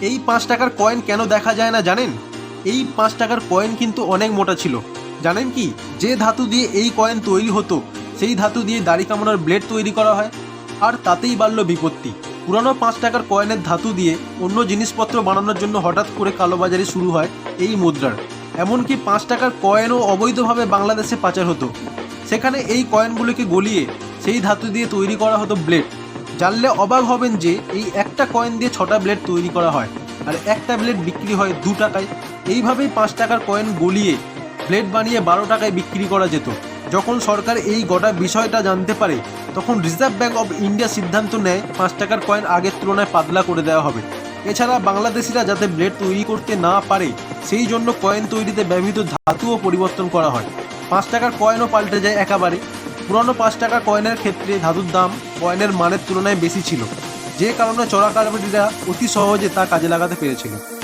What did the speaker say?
এই পাঁচ টাকার কয়েন কেন দেখা যায় না জানেন? এই পাঁচ টাকার কয়েন কিন্তু অনেক মোটা ছিল। জানেন কি? যে ধাতু দিয়ে এই কয়েন তৈরি হতো, সেই ধাতু দিয়ে দাড়ি কামানোর ব্লেড তৈরি করা হয়, আর তাতেই বাড়ল বিপত্তি। পুরানো পাঁচ টাকার কয়েনের ধাতু দিয়ে অন্য জিনিসপত্র বানানোর জন্য হঠাৎ করে কালোবাজারি শুরু হয় এই মুদ্রার। এমনকি পাঁচ টাকার কয়েনও অবৈধভাবে বাংলাদেশে পাচার হতো। সেখানে এই কয়েনগুলোকে গলিয়ে সেই ধাতু দিয়ে তৈরি করা হতো ব্লেড জানলে অবাক হবেন যে এই একটা কয়েন দিয়ে ছটা ব্লেড তৈরি করা হয়। আর একটা ব্লেড বিক্রি হয় দু টাকায়। এইভাবেই পাঁচ টাকার কয়েন গলিয়ে ব্লেড বানিয়ে বারো টাকায় বিক্রি করা যেত। যখন সরকার এই গোটা বিষয়টা জানতে পারে, তখন রিজার্ভ ব্যাঙ্ক অফ ইন্ডিয়া সিদ্ধান্ত নেয় পাঁচ টাকার কয়েন আগের তুলনায় পাতলা করে দেওয়া হবে। এছাড়া বাংলাদেশিরা যাতে ব্লেড তৈরি করতে না পারে, সেই জন্য কয়েন তৈরিতে ব্যবহৃত ধাতুও পরিবর্তন করা হয়। পাঁচ টাকার কয়েনও পাল্টে যায় একেবারে। পুরনো পাঁচ টাকা কয়েনের ক্ষেত্রে ধাতুর দাম কয়েনের মানের তুলনায় বেশি ছিল। যে কারণে চোরাকারবারীরা অতি সহজে তা কাজে লাগাতে পেরেছিল।